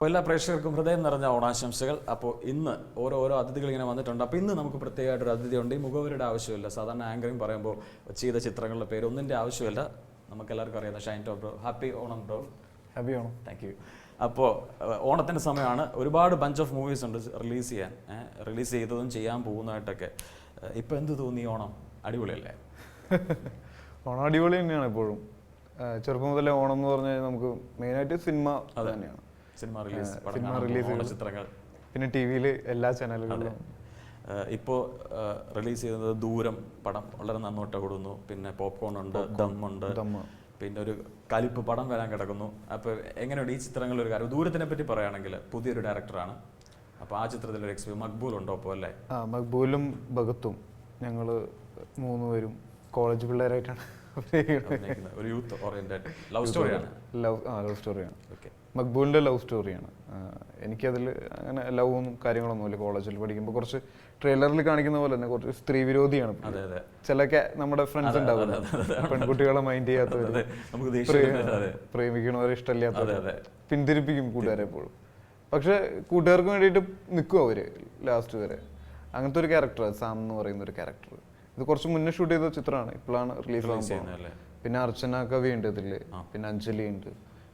അപ്പോൾ എല്ലാ പ്രേക്ഷകർക്കും ഹൃദയം നിറഞ്ഞ ഓണാശംസകൾ. അപ്പോൾ ഇന്ന് ഓരോ ഓരോ അതിഥികൾ ഇങ്ങനെ വന്നിട്ടുണ്ട്. അപ്പോൾ ഇന്ന് നമുക്ക് പ്രത്യേകമായിട്ടൊരു അതിഥിയുണ്ട്. ഈ മുഖവരുടെ ആവശ്യമില്ല. സാധാരണ ആങ്കറിങ് പറയുമ്പോൾ ചെയ്ത ചിത്രങ്ങളുടെ പേര് ഒന്നിന്റെ ആവശ്യമില്ല. നമുക്ക് എല്ലാവർക്കും അറിയാം. Shine Tom bro. Happy Onam bro. Happy Onam. Thank you അപ്പോൾ ഓണത്തിന്റെ സമയമാണ്. ഒരുപാട് ബഞ്ച് ഓഫ് മൂവീസ് ഉണ്ട് റിലീസ് ചെയ്യാൻ. റിലീസ് ചെയ്തതും ചെയ്യാൻ പോകുന്നതായിട്ടൊക്കെ. ഇപ്പോൾ എന്ത് തോന്നി ഓണം? അടിപൊളിയല്ലേ? ഓണം അടിപൊളി തന്നെയാണ് എപ്പോഴും. ചെറുപ്പം മുതലേ ഓണം എന്ന് പറഞ്ഞാൽ നമുക്ക് മെയിനായിട്ട് സിനിമ തന്നെയാണ്. സിനിമ റിലീസ് സിനിമ ചിത്രങ്ങൾ. പിന്നെ ടി വിയിൽ എല്ലാ ചാനലുകളിലും. ഇപ്പോൾ റിലീസ് ചെയ്യുന്നത് ദൂരം പടം വളരെ നന്നോട്ട് കൊടുക്കുന്നു പിന്നെ പോപ്കോൺ ഉണ്ട് ദം ഉണ്ട്. പിന്നെ ഒരു കലിപ്പ് പടം വരാൻ കിടക്കുന്നു. അപ്പോൾ എങ്ങനെയുണ്ട് ഈ ചിത്രങ്ങളിൽ ഒരു കാര്യം? ദൂരത്തിനെ പറ്റി പറയുകയാണെങ്കിൽ പുതിയൊരു ഡയറക്ടറാണ്. അപ്പോൾ ആ ചിത്രത്തിൽ ഒരു എക്സ്പീരിയൻ മക്ബൂൽ ഉണ്ടോ അപ്പോൾ അല്ലേ? ആ മക്ബൂലും ഭഗത്തും ഞങ്ങൾ മൂന്ന് പേരും കോളേജ് പിള്ളേരായിട്ടാണ് ഒരു യൂത്ത് ഓറിയന്റഡ് ലവ് സ്റ്റോറിയാണ് ലവ് ആ ലവ് സ്റ്റോറിയാണ് മക്ബൂലിന്റെ ലവ് സ്റ്റോറിയാണ്. എനിക്കതിൽ അങ്ങനെ ലവും കാര്യങ്ങളൊന്നുമില്ല കോളേജിൽ പഠിക്കുമ്പോൾ കുറച്ച് ട്രെയിലറിൽ കാണിക്കുന്ന പോലെ തന്നെ കുറച്ച് സ്ത്രീ വിരോധിയാണ് ചിലൊക്കെ നമ്മുടെ ഫ്രണ്ട്സ് ഉണ്ടാവില്ല പെൺകുട്ടികളെ മൈൻഡ് ചെയ്യാത്തവര് പ്രേമിക്കണവരെ ഇഷ്ടമില്ലാത്തവര് പിന്തിരിപ്പിക്കും കൂട്ടുകാരെ എപ്പോഴും. പക്ഷെ കൂട്ടുകാർക്ക് വേണ്ടിയിട്ട് നിൽക്കും അവർ ലാസ്റ്റ് വരെ. അങ്ങനത്തെ ഒരു ക്യാരക്ടർ സാം എന്ന് പറയുന്ന ഒരു ക്യാരക്ടർ ഇത് കുറച്ച് മുന്നേ ഷൂട്ട് ചെയ്ത ചിത്രമാണ്. ഇപ്പോഴാണ് റിലീസ് ചെയ്യുന്നത് പിന്നെ അർച്ചന കവി ഉണ്ട് ഇതിൽ. പിന്നെ അഞ്ജലി ഉണ്ട്.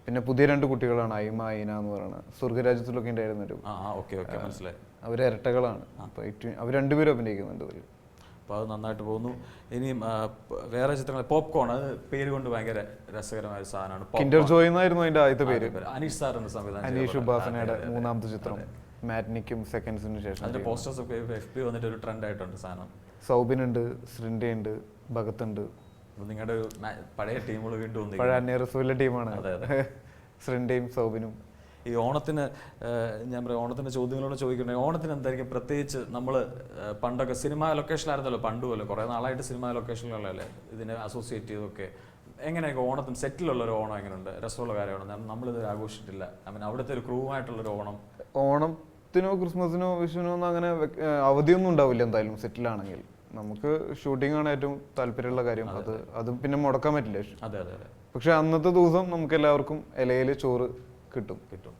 പിന്നെ പുതിയ രണ്ട് കുട്ടികളാണ് അയിമ അയിന എന്ന് പറയുന്നത് സ്വർഗരാജ്യത്തിലൊക്കെ ഉണ്ടായിരുന്ന ഒരു മനസ്സിലായി. അവർ ഇരട്ടകളാണ്. അപ്പൊ അവർ രണ്ടുപേരും അഭിനയിക്കുന്നുണ്ട് ഇതിൽ അപ്പോൾ അത് നന്നായിട്ട് പോകുന്നു. ഇനിയും വേറെ ചിത്രങ്ങൾ പോപ്കോൺ അത് പേര് കൊണ്ട് ഭയങ്കര രസകരമായ ഒരു സാധനമാണ്. കിൻഡർ ജോയ് എന്നായിരുന്നു അതിന്റെ ആദ്യത്തെ പേര്. അനീഷ് സാറിന്റെ സംവിധാനം അനീഷ് ഉപാസനയുടെ മൂന്നാമത്തെ ചിത്രം. മാറ്റ്നിക്കും സെക്കൻഡ്സിന് ശേഷം അതിന്റെ പോസ്റ്റേഴ്സ് ഒക്കെ എഫ് പി വന്നിട്ട് ഒരു ട്രെൻഡ് ആയിട്ടുണ്ട് സാധനം. സൗബിൻ ഉണ്ട് സൃൻഡ ഉണ്ട് ഭഗത്ത് ഉണ്ട് അപ്പോൾ നിങ്ങളുടെ ഒരു പഴയ ടീമുകൾ വീണ്ടും. പഴയ അന്നേ ടീമാണ് അതെ, സൃൻഡയും സൗബിനും. ഈ ഓണത്തിന് ഞാൻ പറയാം ഓണത്തിന്റെ ചോദ്യങ്ങളോട് ചോദിക്കണേ ഓണത്തിന് എന്തായിരിക്കും പ്രത്യേകിച്ച് നമ്മൾ പണ്ടൊക്കെ സിനിമ ലൊക്കേഷനിലായിരുന്നല്ലോ പണ്ടുമല്ലോ കുറേ നാളായിട്ട് സിനിമ ലൊക്കേഷനിലുള്ളതല്ലേ ഇതിനെ അസോസിയേറ്റ് ചെയ്തൊക്കെ. എങ്ങനെയൊക്കെ ഓണത്തിന് സെറ്റിലുള്ള ഒരു ഓണം എങ്ങനെയുണ്ട് രസമുള്ള കാര്യമാണ് നമ്മളിത് ആഘോഷിച്ചിട്ടില്ല. ഐ മീൻ അവിടുത്തെ ഒരു ക്രൂ ആയിട്ടുള്ളൊരു ഓണം. ഓണത്തിനോ ക്രിസ്മസിനോ വിഷുവിനോ ഒന്നും അങ്ങനെ അവധിയൊന്നും ഉണ്ടാവില്ല എന്തായാലും സെറ്റിലാണെങ്കിൽ നമുക്ക് ഷൂട്ടിംഗ് ആണ് ഏറ്റവും താല്പര്യമുള്ള കാര്യം. അത് അത് പിന്നെ മുടക്കാൻ പറ്റില്ല അതെ അതെ അതെ. പക്ഷെ അന്നത്തെ ദിവസം നമുക്ക് എല്ലാവർക്കും ഇലയിൽ ചോറ് കിട്ടും. കിട്ടും.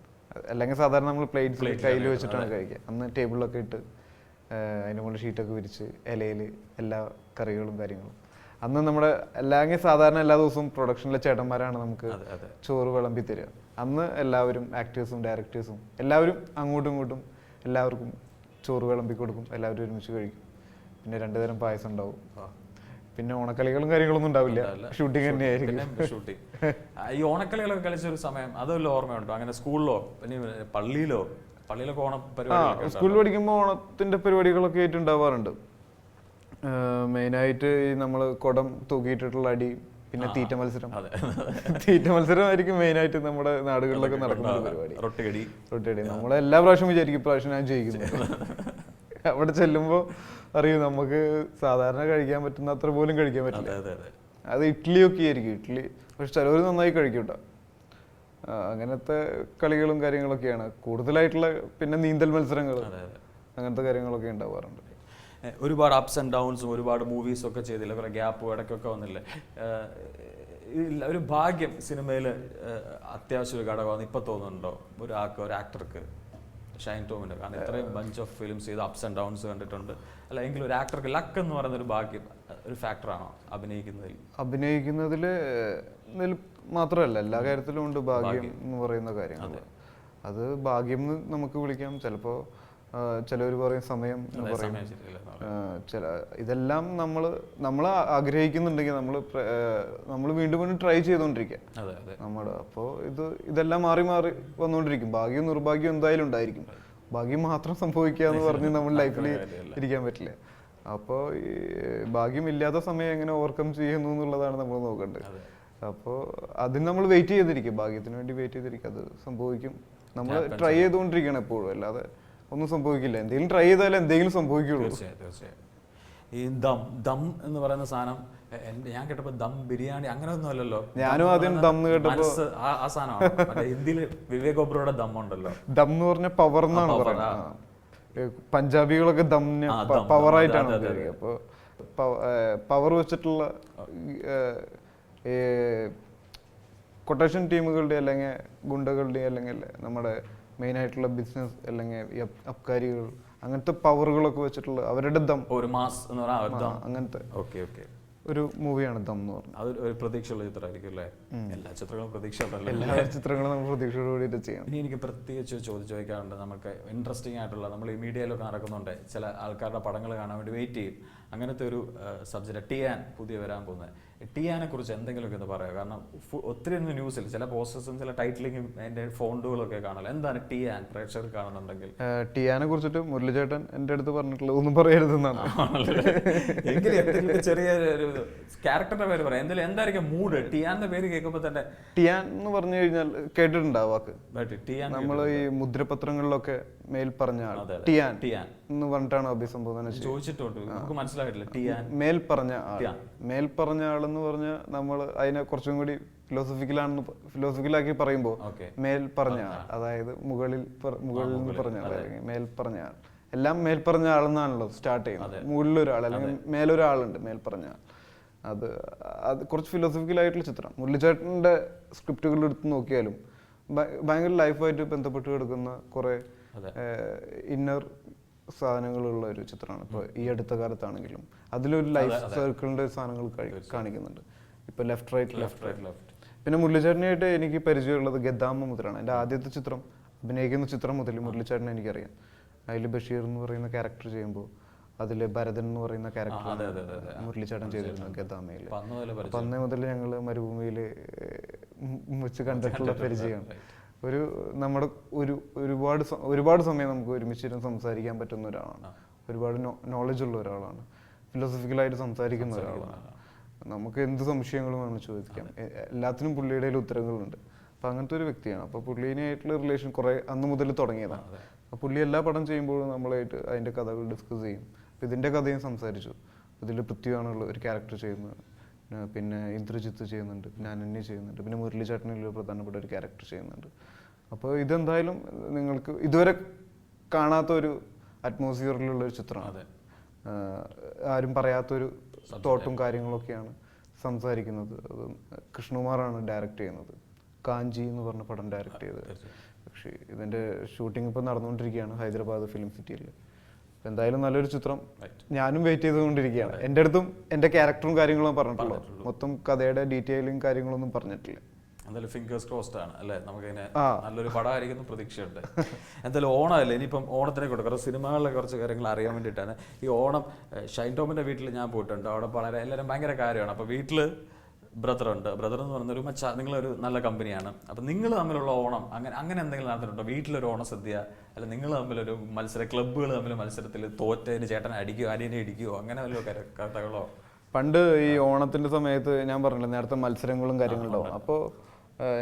അല്ലെങ്കിൽ സാധാരണ നമ്മൾ പ്ലേറ്റ് കയ്യിൽ വെച്ചിട്ടാണ് കഴിക്കുക. അന്ന് ടേബിളിലൊക്കെ ഇട്ട് അതിന് മുകളിൽ ഷീറ്റൊക്കെ വിരിച്ച് ഇലയിൽ എല്ലാ കറികളും കാര്യങ്ങളും. അന്ന് നമ്മുടെ അല്ലെങ്കിൽ സാധാരണ എല്ലാ ദിവസവും പ്രൊഡക്ഷനിലെ ചേട്ടന്മാരാണ് നമുക്ക് ചോറ് വിളമ്പി തരിക. അന്ന് എല്ലാവരും ആക്ടേഴ്സും ഡയറക്ടേഴ്സും എല്ലാവരും അങ്ങോട്ടും ഇങ്ങോട്ടും എല്ലാവർക്കും ചോറ് വിളമ്പി കൊടുക്കും. എല്ലാവരും ഒരുമിച്ച് കഴിക്കും. പിന്നെ രണ്ടു തരം പായസം ഉണ്ടാവും പിന്നെ ഓണക്കളികളും കാര്യങ്ങളൊന്നും ഉണ്ടാവില്ല. ഷൂട്ടിംഗ് തന്നെയായിരിക്കും ഷൂട്ടിംഗ് ഈ ഓണക്കളികളൊക്കെ കളിച്ച ഒരു സമയം അതല്ല ഓർമ്മയുണ്ടോ. അങ്ങനെ സ്കൂളിലോ പിന്നെ പള്ളിയിലോ പള്ളിയിലൊക്കെ ഓണ പരിപാടി സ്കൂളിൽ പഠിക്കുമ്പോൾ ഓണത്തിന്റെ പരിപാടികളൊക്കെ ആയിട്ട് ഉണ്ടാവാറുണ്ട്. മെയിനായിട്ട് ഈ നമ്മൾ കുടം തൂക്കിയിട്ടുള്ള അടി പിന്നെ തീറ്റ മത്സരം. തീറ്റ മത്സരമായിരിക്കും മെയിനായിട്ട് നമ്മുടെ നാടുകളിലൊക്കെ നടക്കുന്ന പരിപാടി. റൊട്ടികടി റൊട്ടേഡ് നമ്മൾ എല്ലാ പ്രാവശ്യം വിചാരിക്കും ഇപ്രാവശ്യം ഞാൻ ജയിക്കുന്നു. അവിടെ ചെല്ലുമ്പോൾ അറിയും നമുക്ക് സാധാരണ കഴിക്കാൻ പറ്റുന്ന അത്ര പോലും കഴിക്കാൻ പറ്റില്ല. അത് ഇഡ്ഡലി ഒക്കെ ആയിരിക്കും ഇഡ്ഡലി പക്ഷെ ചിലവർ നന്നായി കഴിക്കും കേട്ടോ അങ്ങനത്തെ കളികളും കാര്യങ്ങളൊക്കെയാണ്. കൂടുതലായിട്ടുള്ള പിന്നെ നീന്തൽ മത്സരങ്ങൾ അങ്ങനത്തെ കാര്യങ്ങളൊക്കെ ഉണ്ടാവാറുണ്ട്. ഒരുപാട് അപ്സ് ആൻഡ് ഡൗൺസും ഒരുപാട് മൂവീസും ഒക്കെ ചെയ്തില്ല? കുറെ ഗ്യാപ്പും ഇടയ്ക്കൊക്കെ വന്നില്ലേ? ഒരു ഭാഗ്യം സിനിമയിൽ അത്യാവശ്യം ഒരു ഘടകമാണ് ഇപ്പൊ തോന്നുന്നുണ്ടോ? ഒരു ആൾക്ക് ഒരു ആക്ടർക്ക് ഷൈൻ ടോമിന്റെ കാരണം ഇത്രയും ബഞ്ച് ഓഫ് ഫിലിംസ് ചെയ്ത് അപ്സ് ആൻഡ് ഡൗൺസ് കണ്ടിട്ടുണ്ട്. അല്ല എങ്കിലും ഒരു ആക്ടർക്ക് ലക്ക് എന്ന് പറയുന്ന ഒരു ഭാഗ്യം ഒരു ഫാക്ടറാണോ അഭിനയിക്കുന്നതിൽ? അഭിനയിക്കുന്നതിൽ മാത്രമല്ല എല്ലാ കാര്യത്തിലും ഉണ്ട് ഭാഗ്യം എന്ന് പറയുന്ന കാര്യങ്ങൾ. അത്. ഭാഗ്യം എന്ന് നമുക്ക് വിളിക്കാം. ചിലപ്പോൾ ചിലവർ പറയും സമയം എന്ന് പറയും. ചില ഇതെല്ലാം നമ്മൾ നമ്മൾ ആഗ്രഹിക്കുന്നുണ്ടെങ്കിൽ നമ്മൾ നമ്മൾ വീണ്ടും വീണ്ടും ട്രൈ ചെയ്തുകൊണ്ടിരിക്കുക നമ്മുടെ അപ്പോൾ ഇത് ഇതെല്ലാം മാറി മാറി വന്നുകൊണ്ടിരിക്കും ഭാഗ്യം നിർഭാഗ്യം എന്തായാലും ഉണ്ടായിരിക്കും. ഭാഗ്യം മാത്രം സംഭവിക്കുക എന്ന് പറഞ്ഞ് നമ്മൾ ലൈഫിൽ ഇരിക്കാൻ പറ്റില്ല. അപ്പോൾ ഭാഗ്യമില്ലാത്ത സമയം എങ്ങനെ ഓവർകം ചെയ്യുന്നു എന്നുള്ളതാണ് നമ്മൾ നോക്കേണ്ടത്. അപ്പോൾ അതിന് നമ്മൾ വെയിറ്റ് ചെയ്തിരിക്കും ഭാഗ്യത്തിന് വേണ്ടി വെയിറ്റ് ചെയ്തിരിക്കും അത് സംഭവിക്കും. നമ്മൾ ട്രൈ ചെയ്തുകൊണ്ടിരിക്കണം എപ്പോഴും. അല്ലാതെ ഒന്നും സംഭവിക്കില്ല. എന്തെങ്കിലും ട്രൈ ചെയ്താലേ എന്തെങ്കിലും സംഭവിക്കുള്ളൂ. തീർച്ചയായും തീർച്ചയായും. ഈ ദം ദം എന്ന് പറയുന്ന സാധനം ഞാൻ കേട്ടപ്പോ ദം ബിരിയാണി അങ്ങനെ ഒന്നും അല്ലല്ലോ ഞാനും ആദ്യം ദം കേട്ടപ്പോ ആ- സാധനമാണ്. ഹിന്ദിയിൽ വിവേക് ഒബ്രോയുടെ ദം ഉണ്ടല്ലോ. ദം എന്ന് പറഞ്ഞ പവർ എന്നാണ് പറയുന്നത്. പഞ്ചാബികളൊക്കെ ദമ്മിന് പവർ ആയിട്ടാണ് അപ്പോൾ പവർ വെച്ചിട്ടുള്ള കൊട്ടേഷൻ ടീമുകളുടെ അല്ലെങ്കിൽ ഗുണ്ടകളുടെ അല്ലെങ്കിൽ നമ്മുടെ മെയിൻ ആയിട്ടുള്ള ബിസിനസ് അല്ലെങ്കിൽ ഈ അപ്- അബ്കാരികൾ അങ്ങനത്തെ പവറുകളൊക്കെ വെച്ചിട്ടുള്ള അവരുടെ ദം. ഒരു മാസ് എന്ന് പറഞ്ഞാൽ അങ്ങനത്തെ ഓക്കെ ഓക്കെ. ഒരു മൂവിയാണ് ദം എന്ന് പറഞ്ഞത്. അത് ഒരു പ്രതീക്ഷയുള്ള ചിത്രമായിരിക്കും അല്ലേ? എല്ലാ ചിത്രങ്ങളും പ്രതീക്ഷ എല്ലാ ചിത്രങ്ങളും നമ്മൾ പ്രതീക്ഷയോട് കൂടിയിട്ട് ചെയ്യണം. ഇനി എനിക്ക് പ്രത്യേകിച്ച് ചോദിച്ചു ചോദിക്കാറുണ്ട് നമുക്ക് ഇൻട്രസ്റ്റിംഗ് ആയിട്ടുള്ള നമ്മൾ ഈ മീഡിയയിലൊക്കെ നടക്കുന്നുണ്ട്. ചില ആൾക്കാരുടെ പടങ്ങൾ കാണാൻ വേണ്ടി വെയിറ്റ് ചെയ്യും. അങ്ങനത്തെ ഒരു സബ്ജക്റ്റ് ടിയാൻ പുതിയ വരാൻ പോകുന്നത്. ടിയാനെ കുറിച്ച് എന്തെങ്കിലുമൊക്കെ ഒന്ന് പറയാം കാരണം ഒത്തിരി ഒന്നും ന്യൂസിൽ ചില പോസ്റ്റേഴ്സും ചില ടൈറ്റിലിങ്ങും അതിന്റെ ഫോണ്ടുകളൊക്കെ കാണാം എന്താണ് ടിയാൻ പ്രേക്ഷകർ കാണുന്നുണ്ടെങ്കിൽ? ടിയാനെ കുറിച്ചിട്ട് മുരളിചേട്ടൻ എന്റെ അടുത്ത് പറഞ്ഞിട്ടുള്ളത് ഒന്നും പറയരുതെന്നാണ് എങ്കിലും ചെറിയ ഒരു ക്യാരക്ടറിന്റെ പേര് പറയാം. എന്തായാലും എന്തായിരിക്കും മൂഡ് ടിയാന്റെ പേര് കേൾക്കുമ്പോൾ തന്നെ ടിയാൻ എന്ന് പറഞ്ഞു കഴിഞ്ഞാൽ കേട്ടിട്ടുണ്ടാവും വാക്ക്? ടിയാൻ നമ്മൾ ഈ മുദ്രപത്രങ്ങളിലൊക്കെ മേൽ പറഞ്ഞ. ടിയാൻ ടിയാൻ. എന്ന് പറഞ്ഞിട്ടാണ് അഭിസംബോധന ചോദിച്ചിട്ടുണ്ട്. നമുക്ക് മനസ്സിലായിട്ടില്ല. ടിയാൻ. മേൽ പറഞ്ഞ. മേൽ പറഞ്ഞ ആളെന്ന് പറഞ്ഞാൽ നമ്മൾ അതിനെ കുറച്ചും കൂടി ഫിലോസഫിക്കലാണെന്ന് ഫിലോസഫിക്കലാക്കി പറയുമ്പോൾ മേൽ പറഞ്ഞ അതായത് മുകളിൽ മുകളിൽ നിന്ന് പറഞ്ഞ മേൽ പറഞ്ഞ എല്ലാം മേൽ പറഞ്ഞ ആളെന്നാണല്ലോ സ്റ്റാർട്ട് ചെയ്യുന്നത്. മുകളിലൊരാൾ അല്ലെങ്കിൽ മേലൊരാളുണ്ട് മേൽ പറഞ്ഞ ആൾ. അത് അത് കുറച്ച് ഫിലോസഫിക്കലായിട്ടുള്ള ചിത്രം. മുരളിച്ചേട്ടന്റെ സ്ക്രിപ്റ്റുകൾ എടുത്ത് നോക്കിയാലും ഭയങ്കര ലൈഫായിട്ട് ബന്ധപ്പെട്ട് കിടക്കുന്ന കുറേ ഇന്നർ സാധനങ്ങളുള്ള ഒരു ചിത്രമാണ് ഇപ്പോൾ ഈ അടുത്ത കാലത്താണെങ്കിലും അതിലൊരു ലൈഫ് സർക്കിളിന്റെ സാധനങ്ങൾ കാണിക്കുന്നുണ്ട്. ഇപ്പൊ left right left right left. പിന്നെ മുരളിച്ചേട്ടനായിട്ട് എനിക്ക് പരിചയമുള്ളത് ഗദ്ദാമ മുതലാണ്. എന്റെ ആദ്യത്തെ ചിത്രം അഭിനയിക്കുന്ന ചിത്രം മുതൽ മുരളിച്ചേട്ടനെ എനിക്കറിയാം. അതിൽ ബഷീർ എന്ന് പറയുന്ന ക്യാരക്ടർ ചെയ്യുമ്പോൾ അതിൽ ഭരതൻ എന്ന് പറയുന്ന ക്യാരക്ടർ മുരളിച്ചേട്ടൻ ചെയ്തിരുന്നു ഗദ്ദാമയിൽ അന്നേ മുതൽ ഞങ്ങൾ മരുഭൂമിയിൽ വെച്ച് കണ്ടിട്ടുള്ള പരിചയമാണ്. ഒരു നമ്മുടെ ഒരു ഒരുപാട് ഒരുപാട് സമയം നമുക്ക് ഒരുമിച്ചിരുന്ന് സംസാരിക്കാൻ പറ്റുന്ന ഒരാളാണ്. ഒരുപാട് നോളജ് ഉള്ള ഒരാളാണ്. ഫിലോസഫിക്കലായിട്ട് സംസാരിക്കുന്ന ഒരാളാണ്. നമുക്ക് എന്ത് സംശയങ്ങളും വേണം ചോദിക്കാം എല്ലാത്തിനും പുള്ളിയുടെ ഉത്തരങ്ങളുണ്ട്. അപ്പം അങ്ങനത്തെ ഒരു വ്യക്തിയാണ്. അപ്പോൾ പുള്ളിനായിട്ടുള്ള റിലേഷൻ കുറേ അന്ന് മുതൽ തുടങ്ങിയതാണ് അപ്പോൾ പുള്ളി എല്ലാ പടം ചെയ്യുമ്പോഴും നമ്മളായിട്ട് അതിന്റെ കഥകൾ ഡിസ്കസ് ചെയ്യും. അപ്പം ഇതിന്റെ കഥയും സംസാരിച്ചു. ഇതിൽ പൃഥ്വിയാണുള്ള ഒരു ക്യാരക്ടർ ചെയ്യുന്നത്. പിന്നെ ഇന്ദ്രജിത്ത് ചെയ്യുന്നുണ്ട് പിന്നെ അനന്യ ചെയ്യുന്നുണ്ട് പിന്നെ മുരളി ചേട്ടനിൽ പ്രധാനപ്പെട്ട ഒരു ക്യാരക്ടർ ചെയ്യുന്നുണ്ട്. അപ്പോൾ ഇതെന്തായാലും നിങ്ങൾക്ക് ഇതുവരെ കാണാത്ത ഒരു അറ്റ്മോസ്ഫിയറിലുള്ള ഒരു ചിത്രമാണ് ആരും പറയാത്തൊരു തോട്ടും കാര്യങ്ങളൊക്കെയാണ് സംസാരിക്കുന്നത്. അത് കൃഷ്ണകുമാറാണ് ഡയറക്റ്റ് ചെയ്യുന്നത്. കാഞ്ചി എന്ന് പറഞ്ഞ പടം ഡയറക്റ്റ് ചെയ്തത്. പക്ഷേ ഇതിന്റെ ഷൂട്ടിംഗ് ഇപ്പോൾ നടന്നുകൊണ്ടിരിക്കുകയാണ് ഹൈദരാബാദ് ഫിലിം സിറ്റിയിൽ എന്തായാലും നല്ലൊരു ചിത്രം. ഞാനും വെയിറ്റ് ചെയ്തുകൊണ്ടിരിക്കുകയാണ്. എന്റെ അടുത്തും എന്റെ ക്യാരക്ടറും കാര്യങ്ങളും പറഞ്ഞിട്ടുള്ളൂ. മൊത്തം കഥയുടെ ഡീറ്റെയിലും കാര്യങ്ങളൊന്നും പറഞ്ഞിട്ടില്ല. എന്തായാലും ഫിംഗേഴ്സ് ക്രോസ്ഡ് ആണ് അല്ലേ? നമുക്കിങ്ങനെ ആ. നല്ലൊരു പടമായിരിക്കുന്നു പ്രതീക്ഷയുണ്ട്. എന്തായാലും ഓണമല്ലേ? ഇനിയിപ്പം ഓണത്തിനെ കൊണ്ട് കുറച്ച് സിനിമകളിലെ കുറച്ച് കാര്യങ്ങൾ അറിയാൻ വേണ്ടിയിട്ടാണ്. ഈ ഓണം ഷൈൻ ടോമിന്റെ വീട്ടിൽ ഞാൻ പോയിട്ടുണ്ട്. അവിടെ വളരെ എല്ലാവരും ഭയങ്കര കാര്യമാണ്. അപ്പോൾ വീട്ടിൽ ബ്രദർ ഉണ്ട് ബ്രദർ എന്ന് പറയുന്ന ഒരു മച്ച നിങ്ങളൊരു നല്ല കമ്പനിയാണ്. അപ്പം നിങ്ങൾ തമ്മിലുള്ള ഓണം അങ്ങനെ അങ്ങനെ എന്തെങ്കിലും നടന്നിട്ടുണ്ടോ? വീട്ടിലൊരു ഓണസദ്യ അല്ല നിങ്ങൾ തമ്മിലൊരു മത്സര ക്ലബ്ബുകൾ തമ്മിൽ മത്സരത്തിൽ തോറ്റതിന് ചേട്ടൻ അടിക്കുകയോ അനിയനെ ഇടിക്കുകയോ അങ്ങനെ വല്ല കഥകളോ? പണ്ട് ഈ ഓണത്തിന്റെ സമയത്ത് ഞാൻ പറഞ്ഞില്ല നേരത്തെ മത്സരങ്ങളും കാര്യങ്ങളുണ്ടാവും അപ്പോൾ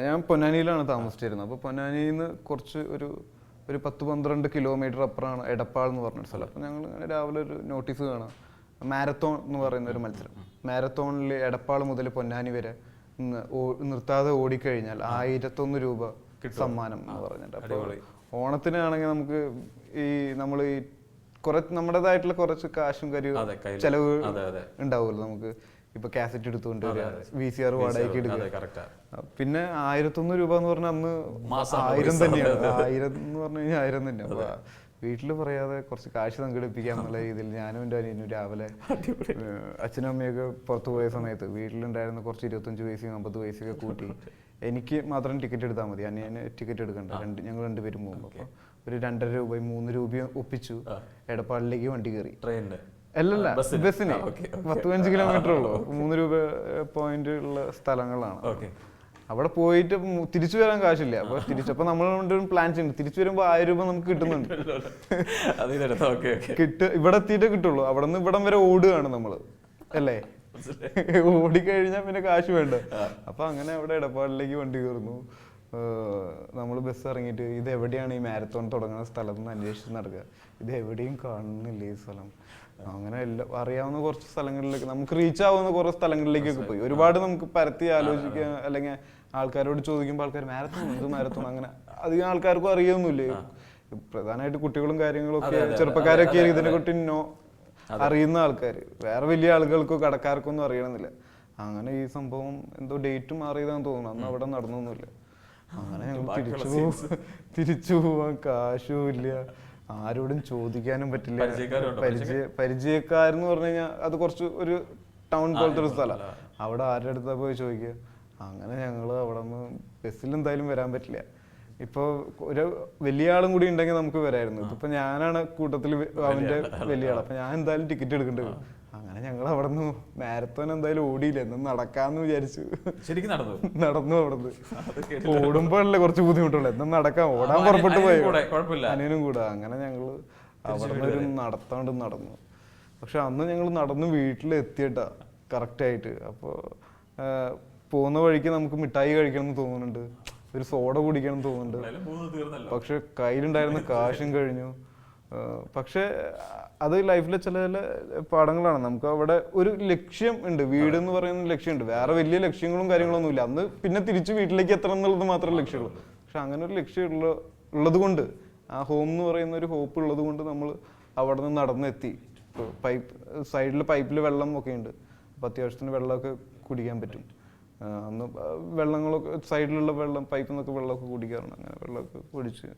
ഞാൻ പൊന്നാനിയിലാണ് താമസിച്ചിരുന്നത്. അപ്പോൾ പൊന്നാനിയിൽ നിന്ന് കുറച്ച് ഒരു ഒരു പത്ത് പന്ത്രണ്ട് കിലോമീറ്റർ അപ്പുറമാണ് എടപ്പാൾ എന്ന് പറഞ്ഞൊരു സ്ഥലം. അപ്പോൾ ഞങ്ങൾ ഇങ്ങനെ രാവിലെ ഒരു നോട്ടീസ് കാണാം മാരത്തോൺ എന്ന് പറയുന്ന ഒരു മത്സരം. മാരത്തോണിൽ എടപ്പാൾ മുതൽ പൊന്നാനി വരെ നിർത്താതെ ഓടിക്കഴിഞ്ഞാൽ ആയിരത്തൊന്ന് രൂപ സമ്മാനം എന്ന് പറഞ്ഞിട്ട്. അപ്പോൾ ഓണത്തിനാണെങ്കിൽ നമുക്ക് ഈ നമ്മൾ ഈ കുറച്ച് നമ്മുടേതായിട്ടുള്ള കുറച്ച് കാശും കാര്യവും ചെലവ്. ഉണ്ടാവുമല്ലോ നമുക്ക്. ഇപ്പൊ കാസറ്റ് എടുത്തുകൊണ്ട് വി സി ആർ വാടകയ്ക്ക് എടുക്കുക. പിന്നെ ആയിരത്തൊന്ന് രൂപ എന്ന് പറഞ്ഞാൽ അന്ന് ആയിരം. തന്നെയാണ്. ആയിരം എന്ന് പറഞ്ഞു കഴിഞ്ഞാൽ ആയിരം തന്നെ അപ്പൊ വീട്ടിൽ പറയാതെ കുറച്ച് കാശ് സംഘടിപ്പിക്കാം എന്നുള്ള രീതിയിൽ ഞാനും എന്റെ അനിയനും രാവിലെ അച്ഛനും അമ്മയൊക്കെ പുറത്തു പോയ സമയത്ത് വീട്ടിലുണ്ടായിരുന്ന കുറച്ച് ഇരുപത്തഞ്ച് പൈസയും അമ്പത് പൈസയൊക്കെ കൂട്ടി എനിക്ക് മാത്രം ടിക്കറ്റ് എടുത്താൽ മതി. അനിയന് ടിക്കറ്റ് എടുക്കണ്ട. രണ്ട് ഞങ്ങൾ രണ്ടുപേരും പോകുമ്പോൾ അപ്പോൾ ഒരു രണ്ടര രൂപയും മൂന്ന് രൂപയും ഒപ്പിച്ചു എടപ്പാളിലേക്ക് വണ്ടി കയറി. ട്രെയിനിൽ അല്ലല്ല ബസ്സിന്? പത്ത് പതിനഞ്ച് കിലോമീറ്റർ ഉള്ളൂ. മൂന്ന് രൂപ പോയിന്റ് ഉള്ള സ്ഥലങ്ങളാണ്. ഓക്കെ. അവിടെ പോയിട്ട് തിരിച്ചു വരാൻ കാശില്ല. അപ്പൊ തിരിച്ചപ്പോ നമ്മൾ പ്ലാൻ ചെയ്യുന്നുണ്ട് തിരിച്ചു വരുമ്പോ ആയിരം രൂപ നമുക്ക് കിട്ടുന്നുണ്ട്. കിട്ട് ഇവിടെ എത്തിയിട്ടേ കിട്ടുള്ളൂ. അവിടെ നിന്ന് ഇവിടം വരെ ഓടുകയാണ് നമ്മൾ. അല്ലേ? ഓടിക്കഴിഞ്ഞാൽ പിന്നെ കാശ് വേണ്ട. അപ്പൊ അങ്ങനെ അവിടെ ഇടപാടിലേക്ക് വണ്ടി കയറുന്നു. നമ്മൾ ബസ് ഇറങ്ങിയിട്ട് ഇത് എവിടെയാണ് ഈ മാരത്തോൺ തുടങ്ങുന്ന സ്ഥലം എന്ന് അന്വേഷിച്ച് നടക്കുക. ഇത് എവിടെയും കാണുന്നില്ല ഈ സ്ഥലം. അങ്ങനെ എല്ലാ അറിയാവുന്ന കുറച്ച് സ്ഥലങ്ങളിലേക്ക് നമുക്ക് റീച്ച് ആവുന്ന കുറേ സ്ഥലങ്ങളിലേക്കൊക്കെ പോയി. ഒരുപാട് നമുക്ക് പരത്തി ആലോചിക്കുക അല്ലെങ്കിൽ ആൾക്കാരോട് ചോദിക്കുമ്പോൾ ആൾക്കാർ മാരത്തോൺ എന്ത് മാരത്തോൺ അങ്ങനെ അധികം ആൾക്കാർക്കും അറിയൊന്നുമില്ലേ. പ്രധാനമായിട്ട് കുട്ടികളും കാര്യങ്ങളും ഒക്കെ ചെറുപ്പക്കാരൊക്കെ ഇതിനെ കുട്ടി നോ അറിയുന്ന ആൾക്കാർ വേറെ വലിയ ആളുകൾക്കോ കടക്കാർക്കൊന്നും അറിയണമെന്നില്ല അങ്ങനെ ഈ സംഭവം എന്തോ ഡേറ്റ് മാറിയതാന്ന് തോന്നുന്നു. അന്ന് അവിടെ നടന്നൊന്നുമില്ല. അങ്ങനെ ഞങ്ങൾ തിരിച്ചു തിരിച്ചു പോവാൻ കാശും ഇല്ല. ആരോടും ചോദിക്കാനും പറ്റില്ല? പരിചയ പരിചയക്കാരെന്ന് പറഞ്ഞു കഴിഞ്ഞാൽ അത് കുറച്ച് ഒരു ടൗൺ പോലത്തെ ഒരു സ്ഥലം. അവിടെ ആരുടെ അടുത്താ പോയി ചോദിക്കുക? അങ്ങനെ ഞങ്ങൾ അവിടെ നിന്ന് ബസ്സിൽ എന്തായാലും വരാൻ പറ്റില്ല. ഇപ്പൊ ഒരു വലിയ ആളും കൂടി ഉണ്ടെങ്കിൽ നമുക്ക് വരായിരുന്നു. ഇതിപ്പോ ഞാനാണ് കൂട്ടത്തിൽ അവന്റെ വലിയ ആൾ അപ്പൊ ഞാൻ എന്തായാലും ടിക്കറ്റ് എടുക്കേണ്ടി വരും. അങ്ങനെ ഞങ്ങൾ അവിടെ നിന്ന് മാരത്തോൺ എന്തായാലും ഓടിയില്ല? എന്നും നടക്കാന്ന് വിചാരിച്ചു. ശരിക്കും നടന്നു നടന്നു കേട്ടില്ല. ഓടുമ്പോഴല്ലേ കുറച്ച് ബുദ്ധിമുട്ടുള്ളൂ. എന്നും നടക്കാം. ഓടാൻ പുറപ്പെട്ട് പോയി. അനിയനും കൂടെ. അങ്ങനെ ഞങ്ങൾ അവിടെ നിന്ന് നടത്താണ്ട് നടന്നു. പക്ഷെ അന്ന് ഞങ്ങൾ നടന്ന് വീട്ടിലെത്തിയിട്ടാ കറക്റ്റ് ആയിട്ട്. അപ്പോൾ പോകുന്ന വഴിക്ക് നമുക്ക് മിഠായി കഴിക്കണം എന്ന് തോന്നുന്നുണ്ട്. ഒരു സോഡ കുടിക്കണം എന്ന് തോന്നുന്നുണ്ട്. പക്ഷെ കയ്യിലുണ്ടായിരുന്ന കാശും കഴിഞ്ഞു. പക്ഷെ അത് ലൈഫിലെ ചില ചില പാഠങ്ങളാണ്. നമുക്ക് അവിടെ ഒരു ലക്ഷ്യം ഉണ്ട്. വീട് എന്ന് പറയുന്ന ലക്ഷ്യമുണ്ട് വേറെ വലിയ ലക്ഷ്യങ്ങളും കാര്യങ്ങളൊന്നും ഇല്ല. അന്ന് പിന്നെ തിരിച്ച് വീട്ടിലേക്ക് എത്തണം എന്നുള്ളത് മാത്രമേ ലക്ഷ്യമുള്ളൂ. പക്ഷെ അങ്ങനെ ഒരു ലക്ഷ്യം ഉള്ള ഉള്ളത് കൊണ്ട് ആ ഹോം എന്ന് പറയുന്ന ഒരു ഹോപ്പ് ഉള്ളത് കൊണ്ട് നമ്മൾ അവിടെ നിന്ന് നടന്നെത്തി. പൈപ്പ് സൈഡിൽ പൈപ്പിൽ വെള്ളം ഒക്കെ ഉണ്ട്. അപ്പോൾ അത്യാവശ്യത്തിന് വെള്ളമൊക്കെ കുടിക്കാൻ പറ്റും. അന്ന് വെള്ളങ്ങളൊക്കെ സൈഡിലുള്ള വെള്ളം പൈപ്പിൽ നിന്നൊക്കെ വെള്ളമൊക്കെ കുടിക്കാറുണ്ട്. അങ്ങനെ വെള്ളമൊക്കെ കുടിച്ച്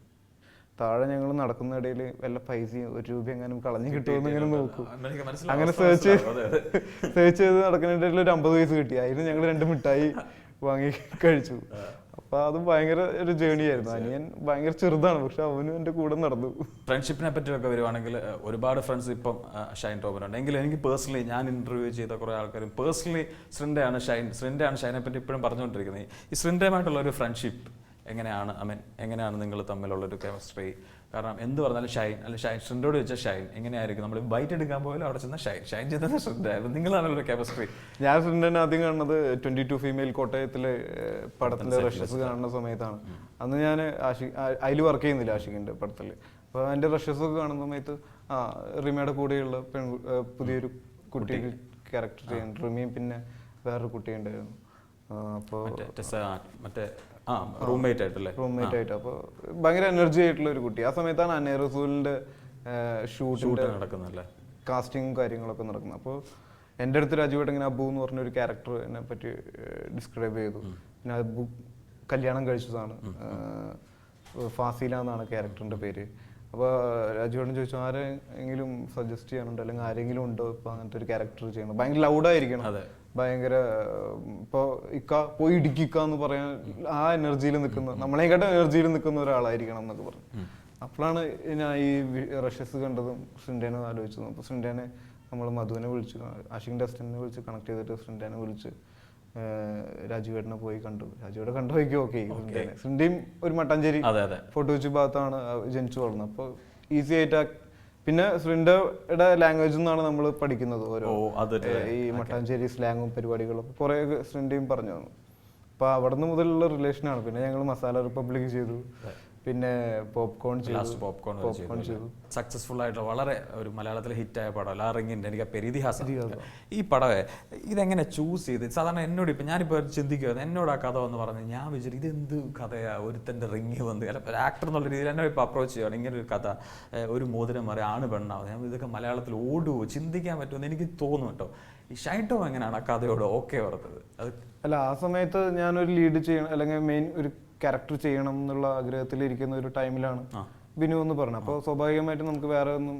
താഴെ ഞങ്ങൾ നടക്കുന്ന ഇടയിൽ വല്ല പൈസയും ഒരു രൂപ എങ്ങാനും കളഞ്ഞു കിട്ടുമെന്ന് ഇങ്ങനെ നോക്കും. അങ്ങനെ സെർച്ച്. സെർച്ച് ചെയ്ത് നടക്കുന്നതിന്റെ ഒരു അമ്പത് പൈസ കിട്ടി. അതിന് ഞങ്ങൾ രണ്ട് മിഠായി വാങ്ങി കഴിച്ചു. അപ്പൊ അത് ഭയങ്കര ഒരു ജേണി ആയിരുന്നു. അനിയൻ ഭയങ്കര ചെറുതാണ്. പക്ഷെ അവനും എന്റെ കൂടെ നടന്നു. ഫ്രണ്ട്ഷിപ്പിനെ പറ്റിയൊക്കെ വരുവാണെങ്കിൽ ഒരുപാട് ഫ്രണ്ട്സ് ഇപ്പം ഷൈൻ ടോമിനുണ്ട് എങ്കിലും എനിക്ക് പേഴ്സണലി ഞാൻ ഇന്റർവ്യൂ ചെയ്ത കുറെ ആൾക്കാരും പേഴ്സണലി ശ്രിന്റെയാണ് ഷൈൻ. ശ്രിന്റെയാണ് ഷൈനെ പറ്റി ഇപ്പോഴും പറഞ്ഞുകൊണ്ടിരിക്കുന്നത്. ഈ ശ്രിന്റെയുമായിട്ടുള്ള ഒരു ഫ്രണ്ട്ഷിപ്പ് എങ്ങനെയാണ് ഐ മീൻ എങ്ങനെയാണ് നിങ്ങൾ തമ്മിലുള്ളൊരു കെമിസ്ട്രി കാരണം എന്ത് പറഞ്ഞാലും ഷൈൻ അല്ലെങ്കിൽ ഷൈൻ ശ്രിന്റോട് വെച്ചാൽ ഷൈൻ എങ്ങനെയായിരിക്കും? നമ്മൾ ബൈറ്റ് എടുക്കാൻ പോയാലും അവിടെ ചെന്ന ഷൈൻ ഷൈൻ ചെയ്തത് നിങ്ങളാണല്ലോ ഒരു കെമിസ്ട്രി ഞാൻ ഫ്രണ്ടിനെ ആദ്യം കാണുന്നത് ട്വന്റി ടു ഫീമെയിൽ കോട്ടയത്തിലെ പടത്തിലെ റഷസ് കാണുന്ന സമയത്താണ്. അന്ന് ഞാൻ ആഷി അതിൽ വർക്ക് ചെയ്യുന്നില്ല ആഷിഖിന്റെ പടത്തിൽ അപ്പോൾ അതിന്റെ റഷസ് ഒക്കെ കാണുന്ന സമയത്ത് ആ റിമയുടെ കൂടെയുള്ള പെൺ പുതിയൊരു കുട്ടി ക്യാരക്ടർ ചെയ്യുന്നുണ്ട് റിമിയും പിന്നെ വേറൊരു കുട്ടിയുണ്ടായിരുന്നു. അപ്പോൾ മറ്റേ റൂംമേറ്റ് ആയിട്ടല്ലേ? റൂംമേറ്റ് ആയിട്ട്. അപ്പോൾ ഭയങ്കര എനർജി ആയിട്ടുള്ള ഒരു കുട്ടി. ആ സമയത്താണ് അനേ റസൂലിന്റെ ഷൂട്ട് നടക്കുന്നല്ലേ കാസ്റ്റിംഗും കാര്യങ്ങളൊക്കെ നടക്കുന്നത്. അപ്പോൾ എന്റെ അടുത്ത് രാജുവേട്ടൻ ഇങ്ങനെ അബു എന്ന് പറഞ്ഞ ഒരു ക്യാരക്ടർ എന്നെ പറ്റി ഡിസ്ക്രൈബ് ചെയ്തു. പിന്നെ അബു കല്യാണം കഴിച്ചതാണ്. ഫാസില എന്നാണ് ക്യാരക്ടറിന്റെ പേര്. അപ്പോൾ രാജുവേട്ടൻ ചോദിച്ചു ആരെങ്കിലും സജസ്റ്റ് ചെയ്യാനുണ്ടോ? അല്ലെങ്കിൽ ആരെങ്കിലും ഉണ്ടോ ഇപ്പോൾ അങ്ങനത്തെ ഒരു ക്യാരക്ടർ ചെയ്യണം ഭയങ്കര ലൗഡായിരിക്കണം അതെ. ഭയങ്കര ഇപ്പോൾ ഇക്ക പോയി ഇടിക്കുക എന്ന് പറയാൻ ആ എനർജിയിൽ നിൽക്കുന്ന നമ്മളെക്കാട്ടും എനർജിയിൽ നിൽക്കുന്ന ഒരാളായിരിക്കണം എന്നൊക്കെ പറഞ്ഞു. അപ്പോഴാണ് ഞാൻ ഈ റഷ്യസ് കണ്ടതും ശ്രിൻഡേനെ ആലോചിച്ചതും. അപ്പോൾ ശ്രിൻഡേനെ നമ്മൾ മധുവിനെ വിളിച്ചു ആഷിഖിന്റെ അസിസ്റ്റന്റിനെ വിളിച്ച് കണക്ട് ചെയ്തിട്ട് ശ്രിൻഡേനെ വിളിച്ച് രാജീവേട്ടനെ പോയി കണ്ടു. രാജീവേട്ടനെ കണ്ടു നോക്കി ഓക്കെ ശ്രിൻഡയും ഒരു മട്ടാഞ്ചേരി അതെ അതെ. ഫോട്ടോ വെച്ച് ഭാഗത്താണ് ജനിച്ചു വളർന്നത്. അപ്പോൾ ഈസി ആയിട്ട് ആ- പിന്നെ ശ്രിൻഡയുടെ ലാംഗ്വേജ് നിന്നാണ് നമ്മൾ പഠിക്കുന്നത് ഓരോ. ഈ മട്ടാഞ്ചേരി സ്ലാങ്ങും പരിപാടികളും കുറേ ശ്രിൻഡയും പറഞ്ഞു തന്നു. അപ്പോൾ അവിടെ മുതലുള്ള മുതലുള്ള റിലേഷനാണ് പിന്നെ ഞങ്ങൾ മസാല റിപ്പബ്ലിക് ചെയ്തു. പിന്നെ പോപ്കോൺ ലാസ്റ്റ് പോപ്കോൺ പോപ്കോൺ സക്സസ്ഫുൾ ആയിട്ടുള്ള വളരെ ഒരു മലയാളത്തിൽ ഹിറ്റായ പടം. ആ റിങ്ങിന്റെ എനിക്ക് ആ പെരിതിഹാസം ഈ പടവേ ഇതെങ്ങനെ ചൂസ് ചെയ്ത്? സാധാരണ എന്നോട് ഇപ്പം ഞാനിപ്പോൾ ചിന്തിക്കുന്നത് എന്നോട് ആ കഥ എന്ന് പറഞ്ഞ് ഞാൻ വിചാരിച്ചു ഇതെന്ത് കഥയാ? ഒരുത്തന്റെ റിങ് വന്ന് അല്ല ഒരു ആക്ടർ എന്നുള്ള രീതിയിൽ എന്നെ ഇപ്പോൾ അപ്രോച്ച് ചെയ്യുകയാണ് ഇങ്ങനെ ഒരു കഥ ഒരു മോതിരം മാറി ആണ് പെണ്ണാവുന്നത് ഞാൻ ഇതൊക്കെ മലയാളത്തിൽ ഓടുവോ? ചിന്തിക്കാൻ പറ്റുമെന്ന് എനിക്ക് തോന്നും കേട്ടോ. ഈ ഷൈട്ടോ എങ്ങനെയാണ് ആ കഥയോട് ഓക്കെ വർത്തത് അത് അല്ല ആ സമയത്ത് ഞാനൊരു ലീഡ് ചെയ്യണം അല്ലെങ്കിൽ മെയിൻ ഒരു ക്യാരക്ടർ ചെയ്യണം എന്നുള്ള ആഗ്രഹത്തിൽ ഇരിക്കുന്ന ഒരു ടൈമിലാണ് ബിനു എന്ന് പറഞ്ഞത്. അപ്പോൾ സ്വാഭാവികമായിട്ട് നമുക്ക് വേറെ ഒന്നും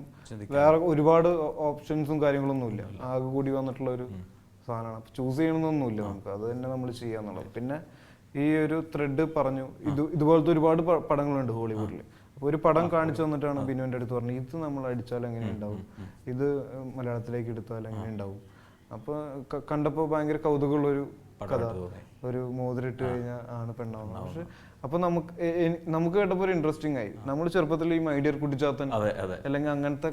വേറെ ഒരുപാട് ഓപ്ഷൻസും കാര്യങ്ങളൊന്നും ഇല്ല. ആകെ കൂടി വന്നിട്ടുള്ള ഒരു സാധനമാണ്. അപ്പോൾ ചൂസ് ചെയ്യണമെന്നൊന്നുമില്ല നമുക്ക്. അത് തന്നെ നമ്മൾ ചെയ്യാന്നുള്ളത് പിന്നെ ഈ ഒരു ത്രെഡ് പറഞ്ഞു. ഇത് ഇതുപോലത്തെ ഒരുപാട് പടങ്ങളുണ്ട് ഹോളിവുഡിൽ അപ്പോൾ ഒരു പടം കാണിച്ചു തന്നിട്ടാണ് ബിനുവിന്റെ അടുത്ത് പറഞ്ഞത്. ഇത് നമ്മൾ അടിച്ചാൽ എങ്ങനെ ഉണ്ടാവും? ഇത് മലയാളത്തിലേക്ക് എടുത്താൽ എങ്ങനെ ഉണ്ടാവും? അപ്പോൾ കണ്ടപ്പോൾ ഭയങ്കര കൗതുകമുള്ള ഒരു കഥ. ഒരു മോതിരിട്ട് കഴിഞ്ഞാൽ ആണ് പെണ്ണാവുന്നത്. പക്ഷെ അപ്പൊ നമുക്ക് നമുക്ക് കേട്ടപ്പോൾ ഒരു ഇൻട്രസ്റ്റിംഗ് ആയി. നമ്മൾ ചെറുപ്പത്തിൽ ഈ മൈഡിയർ കുട്ടിച്ചാത്തൻ അല്ലെങ്കിൽ അങ്ങനത്തെ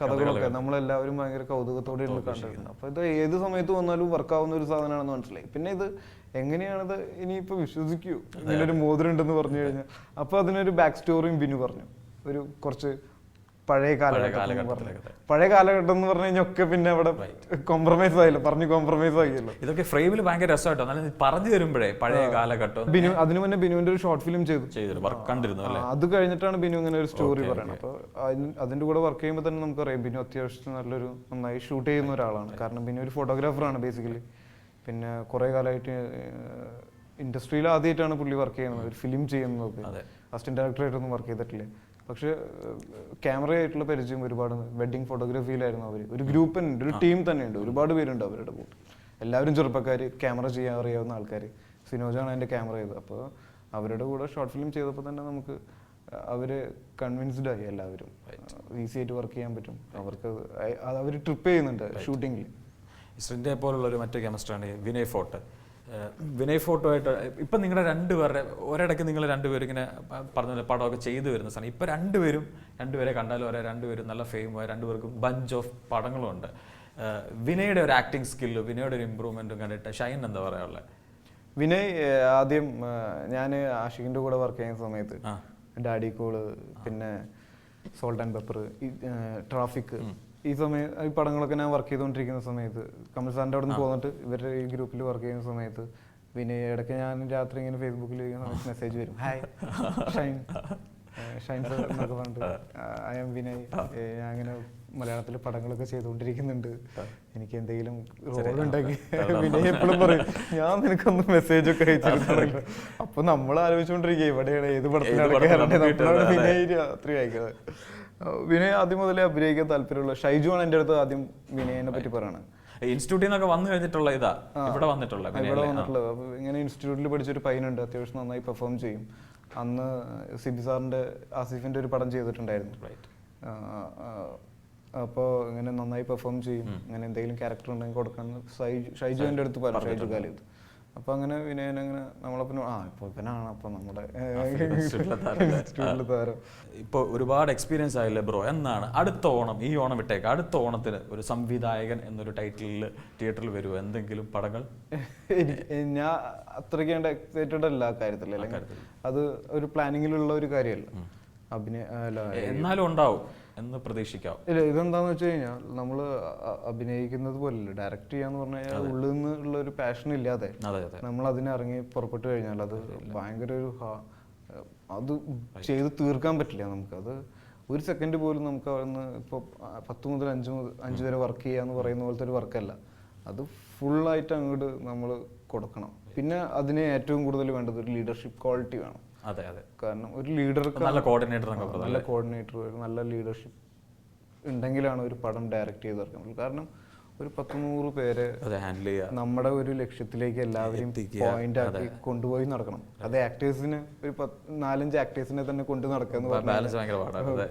കഥകളൊക്കെ നമ്മളെല്ലാവരും ഭയങ്കര കൗതുകത്തോടെ കണ്ടിരുന്നത്. അപ്പൊ ഇത് ഏത് സമയത്ത് വന്നാലും വർക്ക് ആവുന്ന ഒരു സാധനമാണെന്ന് മനസ്സിലായി. പിന്നെ ഇത് എങ്ങനെയാണത് ഇനിയിപ്പോ വിശ്വസിക്കൂ. ഇങ്ങനെ ഒരു മോതിരം ഉണ്ടെന്ന് പറഞ്ഞു കഴിഞ്ഞാൽ അപ്പൊ അതിനൊരു ബാക്ക് സ്റ്റോറിയും ബിനു പറഞ്ഞു. ഒരു കുറച്ച് പഴയ കാലഘട്ടം പഴയ കാലഘട്ടം എന്ന് പറഞ്ഞു കഴിഞ്ഞാൽ ഒക്കെ പിന്നെ അവിടെ കോംപ്രമൈസ് ആയില്ല? പറഞ്ഞു കോംപ്രമൈസ് ആയില്ലോ? ഇതൊക്കെ ഫ്രെയിമിൽ ഭയങ്കര രസമായിട്ടോ എന്നാലും പറഞ്ഞു തരുമ്പോഴേ പഴയ കാലഘട്ടം. ബിനു അതിനു മുന്നേ ബിനുവിന്റെ ഒരു ഷോർട്ട് ഫിലിം ചെയ്തു. ചെയ്തിരുന്നു. വർക്ക് കണ്ടിരുന്നു അല്ലേ? അത് കഴിഞ്ഞിട്ടാണ് ബിനു ഇങ്ങനെ ഒരു സ്റ്റോറി പറയുന്നത് അപ്പോൾ അതിന്റെ കൂടെ വർക്ക് ചെയ്യുമ്പോൾ തന്നെ നമുക്കറിയാം ബിനു അത്യാവശ്യം നല്ലൊരു നന്നായി ഷൂട്ട് ചെയ്യുന്ന ഒരാളാണ്. കാരണം ബിനു ഒരു ഫോട്ടോഗ്രാഫറാണ് ബേസിക്കലി പിന്നെ കുറേ കാലമായിട്ട് ഇൻഡസ്ട്രിയിൽ ആദ്യമായിട്ടാണ് പുള്ളി വർക്ക് ചെയ്യുന്നത്. ഒരു ഫിലിം ചെയ്യുന്നത്. അസിസ്റ്റന്റ് ഡയറക്ടറായിട്ടൊന്നും വർക്ക് ചെയ്തിട്ടില്ല. പക്ഷെ ക്യാമറ ആയിട്ടുള്ള പരിചയം ഒരുപാട് വെഡിങ് ഫോട്ടോഗ്രാഫിയിലായിരുന്നു അവർ ഒരു ഗ്രൂപ്പ് ഉണ്ട് ഒരു ടീം തന്നെയുണ്ട്. ഒരുപാട് പേരുണ്ട് അവരുടെ കൂടെ. എല്ലാവരും ചെറുപ്പക്കാർ ക്യാമറ ചെയ്യാൻ അറിയാവുന്ന ആൾക്കാർ സിനോജാണ് എന്റെ ക്യാമറ ചെയ്തത്. അപ്പോൾ അവരുടെ കൂടെ ഷോർട്ട് ഫിലിം ചെയ്തപ്പോൾ തന്നെ നമുക്ക് അവർ കൺവിൻസ്ഡ് ആയി എല്ലാവരും. ഈസി ആയിട്ട് വർക്ക് ചെയ്യാൻ പറ്റും. അവർക്ക് അവർ ട്രിപ്പ് ചെയ്യുന്നുണ്ട് ഷൂട്ടിങ്ങിൽ ശ്രിന്റെ പോലുള്ള ഒരു മറ്റു കെമിസ്ട്രാണ് വിനയ് ഫോർട്ട്. ഏഹ് ഫോട്ടോ ആയിട്ട് ഇപ്പം നിങ്ങളുടെ രണ്ടുപേരുടെ ഒരിടയ്ക്ക് നിങ്ങൾ രണ്ടുപേരും ഇങ്ങനെ പറഞ്ഞ പടമൊക്കെ ചെയ്തു വരുന്ന സാധനം. ഇപ്പം രണ്ടുപേരും രണ്ടുപേരെ കണ്ടാലും ഒരേ രണ്ടുപേരും നല്ല ഫെയിമായി രണ്ടുപേർക്കും ബഞ്ച് ഓഫ് പടങ്ങളും ഉണ്ട് ഏഹ് വിനയുടെ ഒരു ആക്ടിങ് സ്കില്ലും വിനയുടെ ഒരു ഇമ്പ്രൂവ്മെന്റും കണ്ടിട്ട് ഷൈൻ എന്താ പറയാനുള്ളത് വിനയ് ആദ്യം ഞാൻ ആഷിഖിന്റെ കൂടെ വർക്ക് ചെയ്യുന്ന സമയത്ത് ഡാഡി കോൾ പിന്നെ സോൾട്ട് ആൻഡ് പെപ്പർ ട്രാഫിക് ഈ സമയം ഈ പടങ്ങളൊക്കെ ഞാൻ വർക്ക് ചെയ്തുകൊണ്ടിരിക്കുന്ന സമയത്ത് കമൽ സാറിന്റെ അവിടെ നിന്ന് പോന്നിട്ട് ഇവരുടെ ഈ ഗ്രൂപ്പിൽ വർക്ക് ചെയ്യുന്ന സമയത്ത് പിന്നെ ഇടയ്ക്ക് ഞാൻ രാത്രി ഇങ്ങനെ ഫേസ്ബുക്കിൽ മെസ്സേജ് വരും. ഹായ് ഷൈൻ ഷൈൻ സർ എന്നൊക്കെ പറഞ്ഞിട്ട്. I'm Vinay. ഞാൻ അങ്ങനെ മലയാളത്തിൽ പടങ്ങളൊക്കെ ചെയ്തുകൊണ്ടിരിക്കുന്നുണ്ട്. എനിക്ക് എന്തെങ്കിലും റോൾ ഉണ്ടെങ്കിൽ വിനയ് എപ്പോഴും പറയും ഞാൻ നിനക്കൊന്ന് മെസ്സേജ് ഒക്കെ അയച്ചിട്ടുണ്ടല്ലോ അപ്പൊ നമ്മൾ ആലോചിച്ചുകൊണ്ടിരിക്കുക ഇവിടെയാണ് ഏത് പടത്തിലാണ് വിനയ് രാത്രി അയക്കുന്നത് വിനയ് ആദ്യം മുതലേ അഭിനയിക്കാൻ താല്പര്യമുള്ള ഷൈജു ആണ് എന്റെ അടുത്ത് ആദ്യം വിനയനെ പറ്റി പറയണത്. ഇൻസ്റ്റിറ്റ്യൂട്ടിൽ നിന്നൊക്കെ വന്നു കഴിഞ്ഞിട്ടുള്ള ഇതാ ഇവിടെ വന്നിട്ടുള്ള ഇവിടെ വന്നിട്ടുള്ളത് അപ്പൊ ഇങ്ങനെ ഇൻസ്റ്റിറ്റ്യൂട്ടിൽ പഠിച്ചൊരു പയ്യനുണ്ട് അത്യാവശ്യം നന്നായി പെർഫോം ചെയ്യും. അന്ന് സിബി സാറിന്റെ ആസിഫിന്റെ ഒരു പടം ചെയ്തിട്ടുണ്ടായിരുന്നു. അപ്പോൾ ഇങ്ങനെ നന്നായി പെർഫോം ചെയ്യും ഇങ്ങനെ എന്തെങ്കിലും ക്യാരക്ടർ ഉണ്ടെങ്കിൽ കൊടുക്കാൻ ഷൈജു ഷൈജു എന്റെ അടുത്ത് പറഞ്ഞു ഷൈജു കാലിത് അപ്പൊ അങ്ങനെ വിനയൻ അങ്ങനെ നമ്മളപ്പം ആ ഇപ്പൊ ഇവനാണ് അപ്പൊ നമ്മുടെ ഇപ്പൊ താരം. ഇപ്പോൾ ഒരുപാട് എക്സ്പീരിയൻസ് ആയില്ലേ ബ്രോ? എന്നാണ് അടുത്ത ഓണം ഈ ഓണം വിട്ടേക്ക് അടുത്ത ഓണത്തിന് ഒരു സംവിധായകൻ എന്നൊരു ടൈറ്റിലിൽ തിയേറ്ററിൽ വരുമോ എന്തെങ്കിലും പടങ്ങൾ? ഞാൻ അത്രയ്ക്ക് എക്സൈറ്റഡ് അല്ല കാര്യത്തിൽ. അത് ഒരു പ്ലാനിങ്ങിലുള്ള ഒരു കാര്യമല്ല. അഭിനയ എന്നാലും ഉണ്ടാവും. എന്ന് പ്രതീക്ഷിക്കാം. ഇല്ല ഇതെന്താന്ന് വെച്ച് കഴിഞ്ഞാൽ നമ്മൾ അഭിനയിക്കുന്നത് പോലല്ല ഡയറക്റ്റ് ചെയ്യാന്ന് പറഞ്ഞു കഴിഞ്ഞാൽ ഉള്ളിൽ നിന്നുള്ള ഒരു പാഷൻ ഇല്ലാതെ നമ്മൾ അതിനെ ഇറങ്ങി പുറപ്പെട്ടു കഴിഞ്ഞാൽ അത് ഭയങ്കര ഒരു അത് ചെയ്ത് തീർക്കാൻ പറ്റില്ല നമുക്ക്. അത് ഒരു സെക്കൻഡ് പോലും നമുക്ക് അവിടുന്ന് ഇപ്പോൾ പത്ത് മുതൽ അഞ്ച് മുതൽ അഞ്ച് വരെ വർക്ക് ചെയ്യാന്ന് പറയുന്ന പോലത്തെ ഒരു വർക്കല്ല അത് ഫുള്ളായിട്ട് അങ്ങോട്ട് നമ്മൾ കൊടുക്കണം. പിന്നെ അതിന് ഏറ്റവും കൂടുതൽ വേണ്ടത് ഒരു ലീഡർഷിപ്പ് ക്വാളിറ്റി വേണം. അതെ അതെ. കാരണം ഒരു ലീഡർക്ക് നല്ല കോർഡിനേറ്റർ നല്ല കോർഡിനേറ്റർ നല്ല ലീഡർഷിപ്പ് ഉണ്ടെങ്കിലാണ് ഒരു പടം ഡയറക്റ്റ് ചെയ്ത് ഇറക്കാൻ കാരണം ഒരു പത്ത് നൂറ് പേരെ ഹാൻഡിൽ ചെയ്യുക. നമ്മുടെ ഒരു ലക്ഷ്യത്തിലേക്ക് എല്ലാവരെയും പോയിന്റ് ആക്കി കൊണ്ടുപോയി നടക്കണം. അത് ആക്ടേഴ്സിന് ഒരു നാലഞ്ച് ആക്ടേഴ്സിനെ തന്നെ കൊണ്ടു അതെ.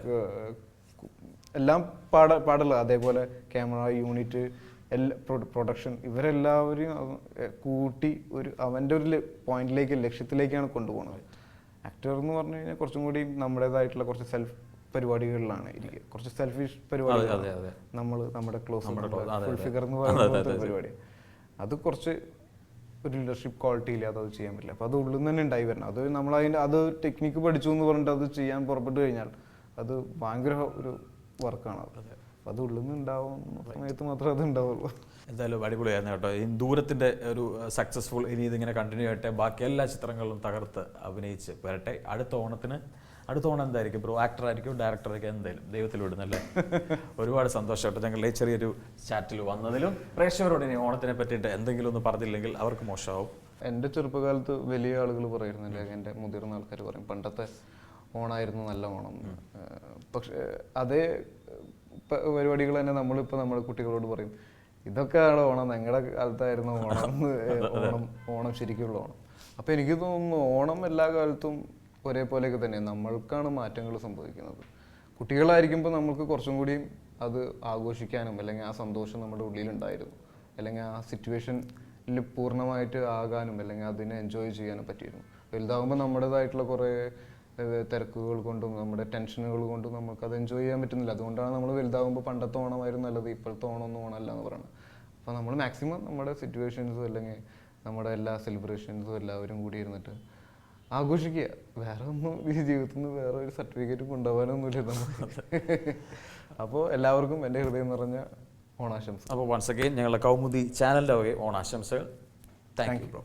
എല്ലാം പാട പാടില്ല അതേപോലെ ക്യാമറ യൂണിറ്റ് എല്ലാ പ്രൊഡക്ഷൻ ഇവരെല്ലാവരെയും കൂട്ടി ഒരു അവന്റെ ഒരു പോയിന്റിലേക്ക് ലക്ഷ്യത്തിലേക്കാണ് കൊണ്ടുപോകുന്നത് ആക്ടർ എന്ന് പറഞ്ഞു കഴിഞ്ഞാൽ കുറച്ചും കൂടി നമ്മുടേതായിട്ടുള്ള കുറച്ച് സെൽഫ് പരിപാടികളിലാണ് ഇരിക്കുക. കുറച്ച് സെൽഫിഷ് പരിപാടികൾ നമ്മൾ നമ്മുടെ ക്ലോസ് ഫുൾ ഫിഗർ എന്ന് പറയുന്ന. പരിപാടി. അത് കുറച്ച് ഒരു ലീഡർഷിപ്പ് ക്വാളിറ്റി ഇല്ലാതെ അത് ചെയ്യാൻ പറ്റില്ല. അപ്പോൾ അത് ഉള്ളിൽ നിന്ന് തന്നെ ഉണ്ടായി വരണം. അത് നമ്മൾ അതിന്റെ അത് ടെക്നിക്ക് പഠിച്ചു എന്ന് പറഞ്ഞിട്ട് അത് ചെയ്യാൻ പുറപ്പെട്ട് കഴിഞ്ഞാൽ അത് ഭയങ്കര ഒരു വർക്കാണ് അത്. അപ്പോൾ അത് ഉള്ളിൽ നിന്ന് ഉണ്ടാവുന്ന സമയത്ത് മാത്രമേ അത് ഉണ്ടാവുള്ളൂ. എന്തായാലും അടിപൊളിയായിരുന്നു കേട്ടോ. ഈ ദൂരത്തിന്റെ ഒരു സക്സസ്ഫുൾ ഇനി ഇതിങ്ങനെ കണ്ടിന്യൂ ആയിട്ട് ബാക്കി എല്ലാ ചിത്രങ്ങളിലും തകർത്ത് അഭിനയിച്ച് വരട്ടെ. അടുത്ത ഓണത്തിന് അടുത്ത ഓണം എന്തായിരിക്കും ബ്രോ ആക്ടർ ആയിരിക്കും ഡയറക്ടർ ആയിരിക്കും എന്തായാലും ദൈവത്തിൽ വിടുന്നല്ലേ? ഒരുപാട് സന്തോഷമായിട്ട് ഞങ്ങളുടെ ഈ ചെറിയൊരു ചാറ്റിൽ വന്നതിലും പ്രേക്ഷകരോട് ഇനി ഓണത്തിനെ പറ്റിയിട്ട് എന്തെങ്കിലും ഒന്ന് പറഞ്ഞില്ലെങ്കിൽ അവർക്ക് മോശമാവും. എന്റെ ചെറുപ്പകാലത്ത് വലിയ ആളുകൾ പറയുന്നില്ല എന്റെ മുതിർന്ന ആൾക്കാർ പറയും പണ്ടത്തെ ഓണായിരുന്നു നല്ല ഓണം. പക്ഷേ അതേ പരിപാടികൾ തന്നെ നമ്മളിപ്പോൾ നമ്മുടെ കുട്ടികളോട് പറയും ഇതൊക്കെയാണ് ഓണം. ഞങ്ങളുടെ കാലത്തായിരുന്നു ഓണം. ഓണം ഓണം ശരിക്കുള്ള ഓണം. അപ്പോൾ എനിക്ക് തോന്നുന്നു ഓണം എല്ലാ കാലത്തും ഒരേപോലെയൊക്കെ തന്നെ. നമ്മൾക്കാണ് മാറ്റങ്ങൾ സംഭവിക്കുന്നത്. കുട്ടികളായിരിക്കുമ്പോൾ നമുക്ക് കുറച്ചും കൂടി അത് ആഘോഷിക്കാനും അല്ലെങ്കിൽ ആ സന്തോഷം നമ്മുടെ ഉള്ളിലുണ്ടായിരുന്നു. അല്ലെങ്കിൽ ആ സിറ്റുവേഷനിൽ പൂർണമായിട്ട് ആകാനും അല്ലെങ്കിൽ അതിനെ എൻജോയ് ചെയ്യാനും പറ്റിയിരുന്നു. വലുതാകുമ്പോൾ നമ്മുടേതായിട്ടുള്ള കുറേ തിരക്കുകൾ കൊണ്ടും നമ്മുടെ ടെൻഷനുകൾ കൊണ്ടും നമുക്ക് അത് എൻജോയ് ചെയ്യാൻ പറ്റുന്നില്ല. അതുകൊണ്ടാണ് നമ്മൾ വലുതാകുമ്പോൾ പണ്ടത്തെ ഓണമായിരുന്നു നല്ലത്. ഇപ്പോഴത്തെ ഓണമൊന്നും ഓണമല്ല എന്ന് പറയുന്നത്. അപ്പോൾ നമ്മൾ മാക്സിമം നമ്മുടെ സിറ്റുവേഷൻസും അല്ലെങ്കിൽ നമ്മുടെ എല്ലാ സെലിബ്രേഷൻസും എല്ലാവരും കൂടി ഇരുന്നിട്ട് ആഘോഷിക്കുക വേറെ ഒന്നും ഈ ജീവിതത്തിൽ നിന്ന് വേറെ ഒരു സർട്ടിഫിക്കറ്റ് കൊണ്ടുപോകാനൊന്നുമില്ല നമുക്ക്. അപ്പോൾ എല്ലാവർക്കും എന്റെ ഹൃദയം നിറഞ്ഞ ഓണാശംസ. അപ്പോൾ വൺസ് അഗെയിൻ ഞങ്ങളുടെ കൗമുദി ചാനലിന്റെ വകെ ഓണാശംസകൾ. Thank you bro